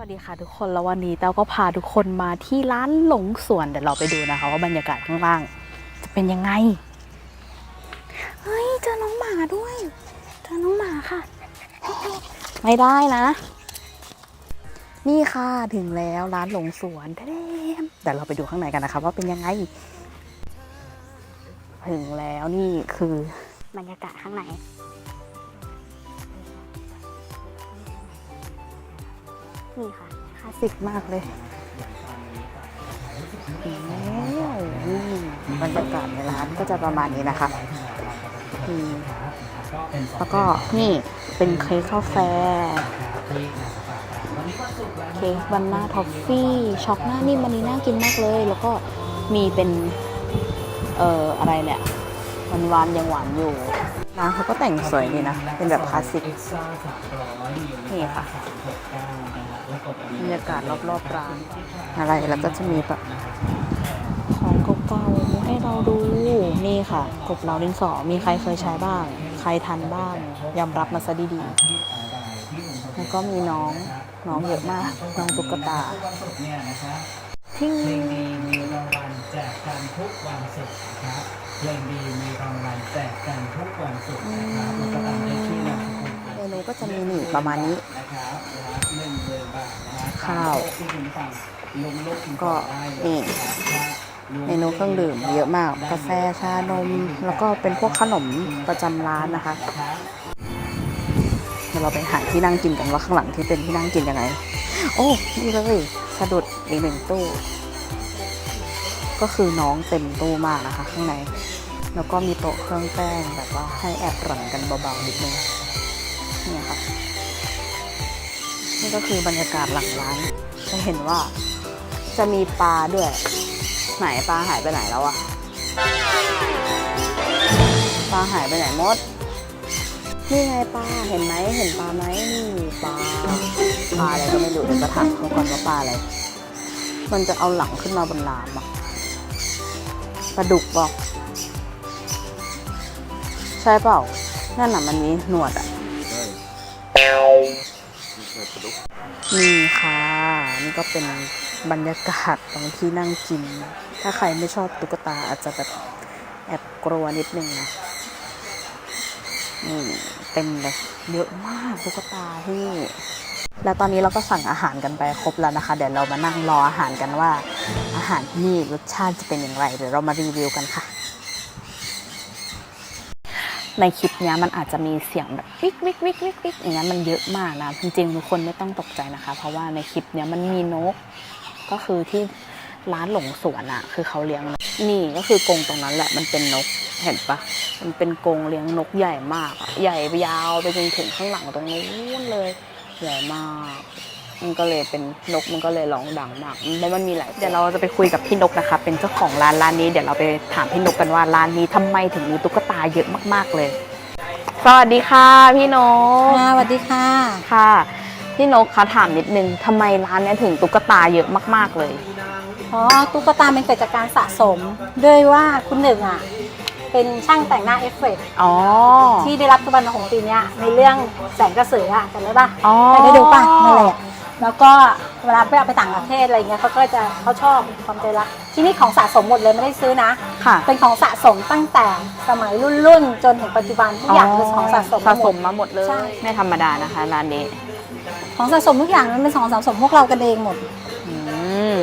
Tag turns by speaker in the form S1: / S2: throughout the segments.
S1: วัสดีค่ะทุกคนแล้ววันนี้เต้าก็พาทุกคนมาที่ร้านหลงสวนเดี๋ยวเราไปดูนะคะว่าบรรยากาศข้างล่าง จะเป็นยังไงเฮ้ยเจอน้องหมาด้วยเจอน้องหมาค่ะ ไม่ได้นะ นี่ค่ะถึงแล้วร้านหลงสวนเทมเดี๋ยวเราไปดูข้างในกันนะคะว่าเป็นยังไง ถึงแล้วนี่คือบรรยากาศข้างใน นี่ค่ะคลาสสิกมากเลยแล้วนี่บรรยากาศในร้านก็จะประมาณนี้นะคะแล้วก็นี่เป็นเค้กกาแฟ เค้กบันนาทอฟฟี่ช็อกหน้านิ่มันนี้น่ากินมากเลย แล้วก็มีเป็น เอ่ออะไรเนี่ยมันหวานยังหวานอยู่ร้านเขาก็แต่งสวยดีนะ เป็นแบบคลาสสิก นี่ค่ะ บรรยากาศรอบๆร้านอะไรแล้วก็จะมีแบบของเก่าๆให้เราดูนี่ค่ะกบเราดินสอมีใครเคยใช้บ้าง ใครทันบ้างยอมรับมาซะดีๆแล้วก็มีน้องน้องเยอะมาก น้องตุ๊กตาทิ้ง
S2: เพลงดีมีรางวัลแจกกันทุกวันศุกร์นะครับเพลงดีมีรางวัลแจกกันทุกวันศุกร์นะครับแล้วก็ตามด้วยชื่อนามสกุล
S1: เมนูก็จะมีนี่ประมาณนี้
S2: นะครับ
S1: ข้าว
S2: ที่คุณฟังลงลูกคุณ
S1: ก็
S2: ได้เลย
S1: นี่
S2: นะครับ
S1: เมนูเครื่องดื่มเยอะมาก กาแฟชานม แล้วก็เป็นพวกขนมประจำร้านนะคะ เดี๋ยวเราไปหาที่นั่งกินกันว่าข้างหลังที่เป็นที่นั่งกินยังไง โอ้นี่เลยสะดุดอีกหนึ่งตู้ ก็คือน้องเต็มตู้มากนะคะ ข้างใน แล้วก็มีโต๊ะเครื่องแป้งแบบว่าให้แอบหลังกันเบาๆนิดนึงเนี่ยค่ะ นี่ก็คือบรรยากาศหลังร้าน จะเห็นว่าจะมีปลาด้วย ไหนปลาหายไปไหนแล้วอะปลาหายไปไหนหมด นี่ไงปลา เห็นไหม เห็นปลาไหมนี่ปลา ปลาอะไรก็ไม่รู้เดี๋ยวจะถามเขาก่อนว่าปลาอะไร มันจะเอาหลังขึ้นมาบนรามอะปลาดุกบอกใช่เปล่า นั่นน่ะมันมีหนวดอะ นี่ค่ะ นี่ก็เป็นบรรยากาศตรงที่นั่งกิน ถ้าใครไม่ชอบตุ๊กตาอาจจะแบบแอบกลัวนิดนึงนะนี่เต็มเลยเยอะมากตุ๊กตาที่แล้วตอนนี้เราก็สั่งอาหารกันไปครบแล้วนะคะ เดี๋ยวเรามานั่งรออาหารกันว่า อาหารที่นี่รสชาติจะเป็นอย่างไรเดี๋ยวเรามารีวิวกันค่ะ ในคลิปนี้มันอาจจะมีเสียงแบบวิกวิกวิกวิกวิกอย่างเงี้ยมันเยอะมากนะ จริงๆทุกคนไม่ต้องตกใจนะคะ เพราะว่าในคลิปเนี้ยมันมีนก ก็คือที่ร้านหลงสวนอะคือเขาเลี้ยงนี่ก็คือกรงตรงนั้นแหละมันเป็นนกเห็นปะมันเป็นกรงเลี้ยงนกใหญ่มาก ใหญ่ยาวไปจนถึงข้างหลังตรงนู้นเลยใหญ่มาก มันก็เลยเป็นนกมันก็เลยร้องดังมากแล้วมันมีหลายเดี๋ยวเราจะไปคุยกับพี่นกนะคะ เป็นเจ้าของร้านร้านนี้เดี๋ยวเราไปถามพี่นกกันว่าร้านนี้ทำไมถึงมีตุ๊กตาเยอะมากๆเลย สวัสดีค่ะพี่นก
S3: ค่ะสวัสดีค่ะ
S1: ค่ะ พี่นกคะถามนิดนึงทำไมร้านเนี้ยถึงตุ๊กตาเยอะมากๆเลย
S3: เพราะตุ๊กตาเป็นเกิดจากการสะสม ด้วยว่าคุณหนึ่งอะ เป็นช่างแต่งหน้าเอฟเฟกต์
S1: อ๋อ
S3: ที่ได้รับทุบันของปีเนี้ยในเรื่องแสงกระสืออะจำได้ปะ
S1: อ๋อ
S3: เคยได้ดูปะนั่นแหละ แล้วก็เวลาไปเอาไปต่างประเทศอะไรเงี้ยเขาก็จะเขาชอบความใจรัก ที่นี่ของสะสมหมดเลยไม่ได้ซื้อนะ
S1: ค่ะ
S3: เป็นของสะสมตั้งแต่สมัยรุ่นรุ่นๆจนถึงปัจจุบันทุกอย่างคือของสะสม
S1: สะ
S3: ห
S1: ส
S3: ม
S1: ม
S3: ด
S1: มาหมดเลย
S3: ใช่
S1: ไม่ธรรมดานะคะร้านนี้
S3: ของสะสมทุกอย่างมันเป็นของสะสมพวกเรากันเองหมด
S1: อืม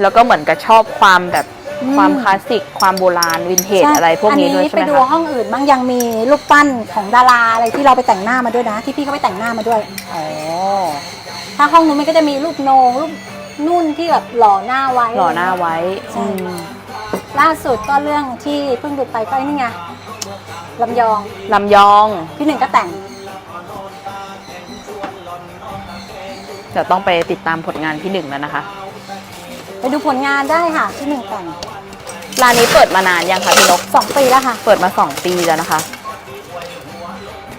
S1: แล้วก็เหมือนกับชอบความแบบ
S3: อืม
S1: ความคลาสสิก ความโบราณวินเทจ
S3: ใช่
S1: อะไรพวกนี้ด้วยใช่ไหม
S3: ไปดู
S1: คะ
S3: ห้องอื่นบ้างยังมีรูปปั้นของดาราอะไรที่เราไปแต่งหน้ามาด้วยนะ ที่พี่เขาไปแต่งหน้ามาด้วย
S1: อ๋อ
S3: ถ้าห้องนู้นมันก็จะมีรูปโหนงรูปนุ่นที่แบบหล่อหน้าไว้
S1: หล่อหน้าไว้
S3: ใช่
S1: อืม
S3: ล่าสุดก็เรื่องที่เพิ่งดูไปก็ไอ้นี่ไงลำยอง
S1: ลำยอง
S3: พี่หนึ่งก็แต่ง
S1: เดี๋ยวต้องไปติดตามผลงานพี่หนึ่งแล้วนะคะ
S3: ไปดูผลงานได้ค่ะพี่หนึ่งแต่ง
S1: ร้านนี้เปิดมานานยังคะพี่นก
S3: สองปีแล้วค่ะ
S1: เปิดมาสองปีแล้วนะคะ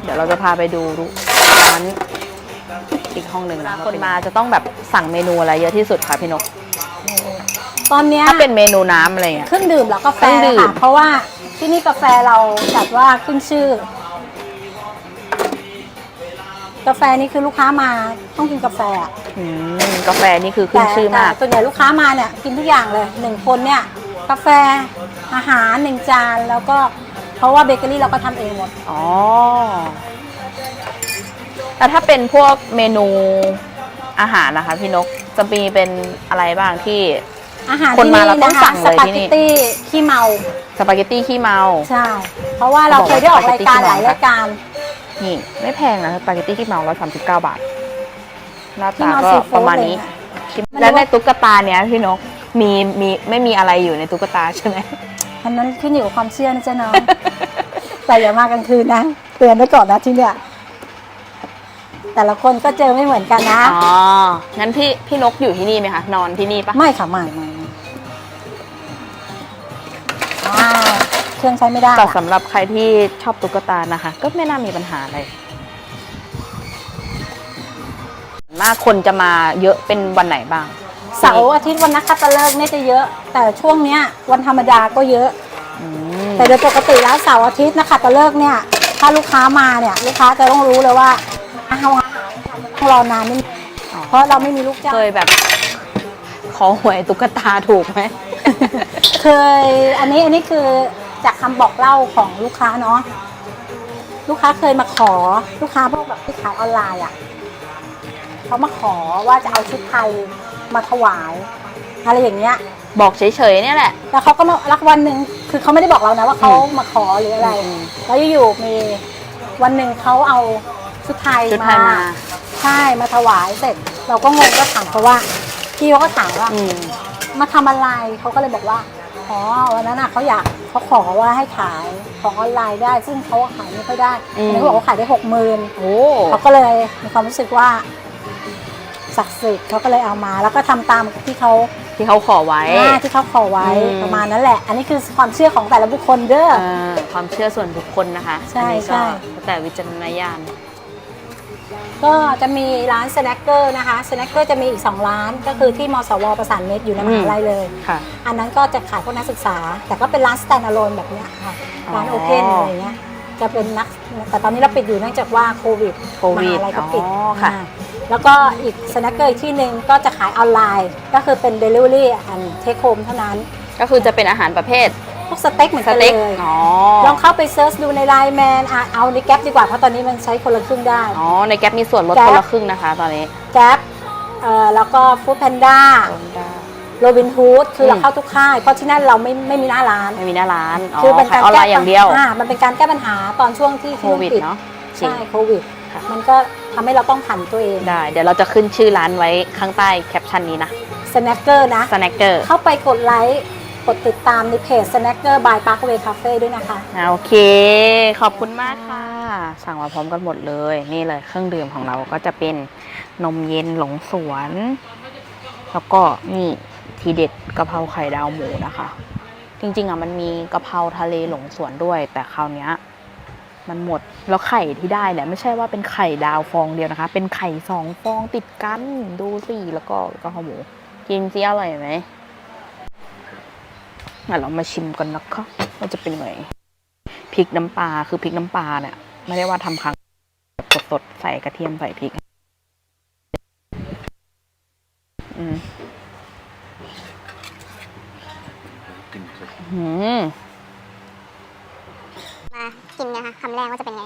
S1: เดี๋ยวเราจะพาไปดูร้านอีกห้องหนึ่งนะคนมาจะต้องแบบสั่งเมนูอะไรเยอะที่สุดคะพี่นก
S3: ตอนเนี้ย
S1: ถ้าเป็นเมนูน้ำอะไรเงี้ย
S3: เครื่องดื่มแล้วกาแฟ
S1: เครื่องดื่ม
S3: ค่ะเพราะว่าที่นี่กาแฟเราจัดว่าขึ้นชื่อ กาแฟนี่คือลูกค้ามาต้องกินกาแฟอะ
S1: อืมกาแฟนี่คือขึ้นชื่อมาก
S3: แต่ส่วนใหญ่ลูกค้ามาเนี่ยกินทุกอย่างเลยหนึ่งคนเนี่ย กาแฟอาหารหนึ่งจานแล้วก็เพราะว่าเบเกอรี่เราก็ทำเองหมด
S1: อ๋อแล้วถ้าเป็นพวกเมนูอาหารนะคะพี่นกจะมีเป็นอะไรบ้างที่
S3: อาหาร
S1: คน
S3: ที่
S1: มา
S3: นี่
S1: เราต้อง
S3: นะคะ
S1: สั่ง
S3: ส
S1: เลย
S3: ปา
S1: ที่
S3: เก
S1: นี่
S3: ตตี้ขี้เมา
S1: สปาเกตตี้ขี้เมา
S3: ใช่ เพราะว่าเราเคยได้ออกรายการ
S1: เขาบอกว่า
S3: หลายรายการ
S1: นี่ ไม่แพงนะสปาเกตตี้ขี้เมาร้อยสามสิบเก้าบาทหน้า
S3: ขี้
S1: ตา
S3: เมา
S1: ก็
S3: ซี
S1: ป
S3: ฟู้
S1: ระ
S3: ด
S1: มาณ
S3: อะไร
S1: นี้
S3: เงี้ย
S1: แล้วในตุ๊กตาเนี้ยพี่นก มีมีไม่มีอะไรอยู่ในตุ๊กตาใช่ไหม
S3: อันนั้นขึ้นอยู่กับความเชื่อนะจ๊ะน้อง แต่อย่ามากลางคืนนะเตือนไว้ก่อนนะที่เนี่ย แต่ละคนก็เจอไม่เหมือนกันนะ
S1: อ๋อ งั้นพี่พี่นกอยู่ที่นี่ไหมคะ นอนที่นี่ปะ
S3: ไม่ค่ะไม่ไม่ไม่อ้าวเครื่องใช้ไม่ได้
S1: แต่
S3: อะ
S1: สำหรับใครที่ชอบตุ๊กตานะคะ ก็ไม่น่ามีปัญหาอะไรมากคนจะมาเยอะเป็นวันไหนบ้าง
S3: เสาร์อาทิตย์วันนักขัตฤกษ์เนี่ยจะเยอะ แต่ช่วงเนี้ยวันธรรมดาก็เยอะ
S1: อืม
S3: แต่โดยปกติแล้วเสาร์อาทิตย์นักขัตฤกษ์เนี่ย ถ้าลูกค้ามาเนี่ยลูกค้าจะต้องรู้เลยว่าอาหารต้องรอนานนิดนึงเพราะเราไม่มีลูกจ้าง
S1: เคยแบบ ขอหวยตุ๊กตาถูกไหม
S3: เคยอันนี้อันนี้คือจากคำบอกเล่าของลูกค้าเนาะลูกค้าเคยมาขอลูกค้าพวกแบบที่ขายออนไลน์อะเขามาขอว่าจะเอาชุดไทย มาถวายอะไรอย่างเงี้ย
S1: บอกเฉยๆเนี่ยแหละ
S3: แล้วเขาก็มารักวันหนึ่งคือเขาไม่ได้บอกเรานะว่าเขา
S1: อืม
S3: มาขอหรืออะไร
S1: อืม
S3: แล้วอยู่ๆมีวันหนึ่งเขาเอาชุดไทย
S1: ชุดไทยมา
S3: ใช่มาถวายเสร็จ เราก็งงก็ถามเขาว่าพี่เขาก็ถามว่า
S1: อืม
S3: มาทำอะไรเขาก็เลยบอกว่าอ๋อวันนั้นน่ะเขาอยากเขาขอว่าให้ขายของออนไลน์ได้ ซึ่งเขาขายไม่ค่อยได้
S1: อืม
S3: อันนี้เขาบอกว่าขายได้หกหมื่น
S1: โอ้
S3: เขาก็เลยมีความรู้สึกว่า ศักดิ์สิทธิ์เขาก็เลยเอามา แล้วก็ทำตามที่เขา
S1: ที่เขาขอไว้
S3: อ่าที่เขาขอไว้
S1: อืม
S3: ประมาณนั้นแหละ อันนี้คือความเชื่อของแต่ละบุคคลเด้อ
S1: เออความเชื่อส่วนบุคคลนะคะ
S3: ใช่
S1: อันนี้
S3: ใช่
S1: ก็แล้วแต่วิจารณญาณ
S3: ก็จะมีร้านสแน็คเกอร์นะคะสแน็คเกอร์จะมีอีก 2 ร้าน ก็คือที่มสวประสานเม็ดอยู่ในมหาลัยเลย
S1: ค่ะ
S3: อันนั้นก็จะขายพวกนักศึกษา แต่ก็เป็นร้าน stand alone แบบเนี้ยค่ะ
S1: อ๋อ
S3: ร้านโอเพนอะไรเงี้ยจะเป็นนักแต่ตอนนี้เราปิดอยู่เนื่องจากว่าโควิด
S1: โควิด
S3: มหาลัยก็ปิด
S1: อ๋อค่ะา
S3: แล้วก็อีกสแน็คเกอร์อีกที่หนึ่งก็จะขายออนไลน์ ก็คือเป็น delivery and take home เท่านั้น
S1: ก็คือจะเป็นอาหารประเภท
S3: พวกสเต็กเหมือน
S1: ส
S3: กันเล
S1: เต็ก
S3: ย
S1: อ๋อ
S3: ลองเข้าไปเซิร์ชดูในไลน์แมนเอาในแก๊ปดีกว่า เพราะตอนนี้มันใช้คนละครึ่งได้
S1: อ๋อ ในแก๊ปมีส่วนลด
S3: แก๊ป
S1: คนละครึ่งนะคะ ตอนนี้
S3: แก๊ปเอ่อแล้วก็ฟู้ดแพนด้าโรบินฮูดคืออ
S1: ม
S3: เราเข้าทุกค่าย เพราะที่นั่นเราไม่ไม่มีหน้าร้าน
S1: ไม่มีหน้าร้าน อ๋อ
S3: คือเป็น
S1: ขาย
S3: การ
S1: ออนไล
S3: แก้
S1: น์อย่างเดียว
S3: อ่ามันเป็นการแก้ปัญหาตอนช่วงที่
S1: โค
S3: ที่
S1: วิด
S3: ปิด
S1: เนาะจริง
S3: ใช่โควิด
S1: ค่ะ
S3: มันก็ทำให้เราต้องผันตัวเอง
S1: ได้เดี๋ยวเราจะขึ้นชื่อร้านไว้ข้างใต้แคปชั่นนี้นะ
S3: สแน็คเกอร์นะ
S1: สแน็คเกอร์
S3: เข้าไปกดไลค์กดติดตามในเพจ Snacker by Parkway Cafe ด้วยนะคะ
S1: โอเค ขอบคุณมากค่ะ สั่งมาพร้อมกันหมดเลย นี่เลยเครื่องดื่มของเราก็จะเป็นนมเย็นหลงสวน แล้วก็นี่ทีเด็ดกะเพราไข่ดาวหมูนะคะ จริงๆอะมันมีกะเพราทะเลหลงสวนด้วย แต่คราวเนี้ย มันหมด แล้วไข่ที่ได้เนี่ยไม่ใช่ว่าเป็นไข่ดาวฟองเดียวนะคะ เป็นไข่สองฟองติดกันดูสิแล้วก็กะเพราหมูกินซิอร่อยไหมเดี๋ยวเรามาชิมกันนะคะว่าจะเป็นยังไงพริกน้ำปลาคือพริกน้ำปลาเนี่ย ไม่ได้ว่าทำครั้งแบบสดๆใส่กระเทียมใส่พริก อืมอืม
S4: มากินนะคะคำแรกว่าจะเป็นไง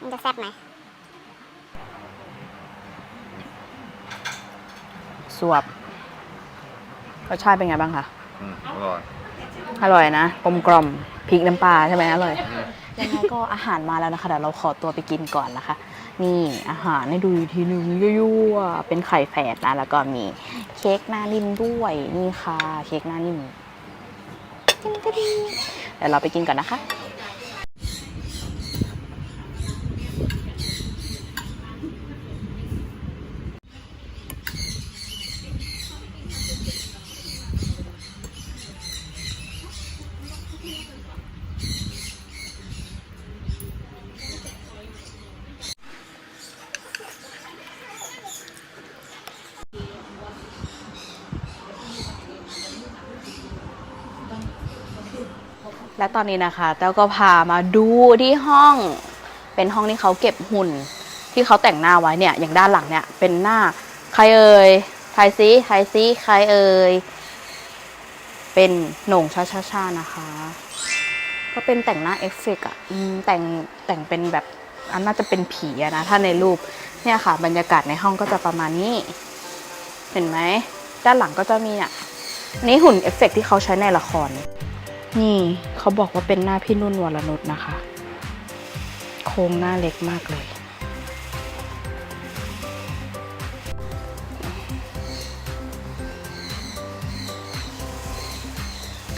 S4: มันจะแซ่บไหม
S1: สวบรสชาติเป็นไงบ้างคะ
S5: อืมอร่อย
S1: อร่อยนะกลมกล่อมพริกน้ำปลาใช่ไหมอร่อย ยังไงก็อาหารมาแล้วนะคะเดี๋ยวเราขอตัวไปกินก่อนนะคะ นี่อาหารให้ดูอีกทีหนึ่งยั่วๆเป็นไข่แฝดนะ แล้วก็มีเค้กหน้านิ่มด้วยนี่ค่ะ เค้กหน้านิ่มเดี๋ยวเราไปกินก่อนนะคะ และตอนนี้นะคะแต้วก็พามาดูที่ห้อง เป็นห้องที่เขาเก็บหุ่น ที่เขาแต่งหน้าไว้เนี่ย อย่างด้านหลังเนี่ย เป็นหน้าใครเอ่ยใครซิใครซิใครเอ่ยเป็นโหน่งชาชาชานะคะ ก็เป็นแต่งหน้าเอฟเฟกต์อะแต่งแต่งเป็นแบบอันน่าจะเป็นผีอะนะ ถ้าในรูปเนี่ยค่ะ บรรยากาศในห้องก็จะประมาณนี้ เห็นไหม ด้านหลังก็จะมีอะนนี้หุ่นเอฟเฟกต์ที่เขาใช้ในละคร นี่เขาบอกว่าเป็นหน้าพี่นุ่นวรนุชนะคะ โครงหน้าเล็กมากเลย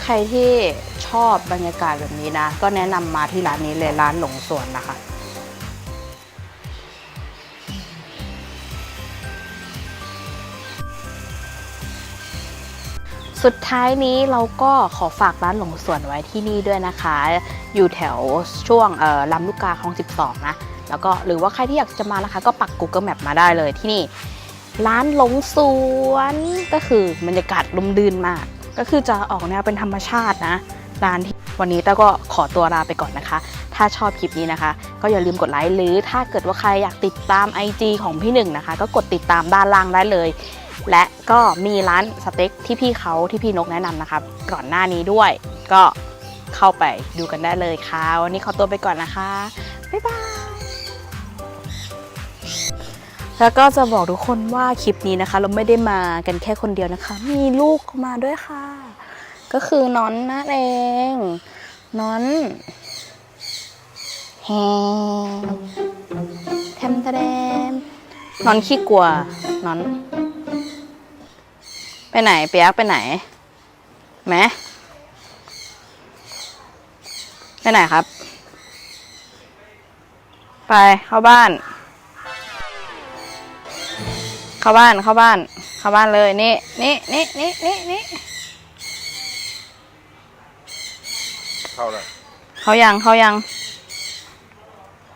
S1: ใครที่ชอบบรรยากาศแบบนี้นะ ก็แนะนำมาที่ร้านนี้เลยร้านหลงสวนนะคะ สุดท้ายนี้เราก็ขอฝากร้านหลงสวนไว้ที่นี่ด้วยนะคะ อยู่แถวช่วงลำลูกกาคลอง 12 นะ แล้วก็หรือว่าใครที่อยากจะมานะคะ ก็ปัก Google Map มาได้เลยที่นี่ ร้านหลงสวนก็คือบรรยากาศลมดื่นมาก ก็คือจะออกแนวเป็นธรรมชาตินะ ร้านที่วันนี้ต้าก็ขอตัวลาไปก่อนนะคะ ถ้าชอบคลิปนี้นะคะ ก็อย่าลืมกดไลค์หรือถ้าเกิดว่าใครอยากติดตาม IG ของพี่หนึ่งนะคะ ก็กดติดตามด้านล่างได้เลย และก็มีร้านสเต็กที่พี่เขาที่พี่นกแนะนำนะคะก่อนหน้านี้ด้วย ก็เข้าไปดูกันได้เลยค่ะ วันนี้ขอตัวไปก่อนนะคะ บ๊ายบาย แล้วก็จะบอกทุกคนว่าคลิปนี้นะคะ เราไม่ได้มากันแค่คนเดียวนะคะ มีลูกมาด้วยค่ะ ก็คือน้อนนั่นเองน้อนแฮมแทมแทมนอนขี้กลัวนอน ไปไหนเปียกไปไหนแหมไปไหนครับ ไปเข้าบ้าน เข้าบ้านเข้าบ้าน เข้าบ้านเลยนี่นี่นี่นี่นี่นี่
S5: เข้าแล้ว
S1: เขายังเขายัง
S5: เ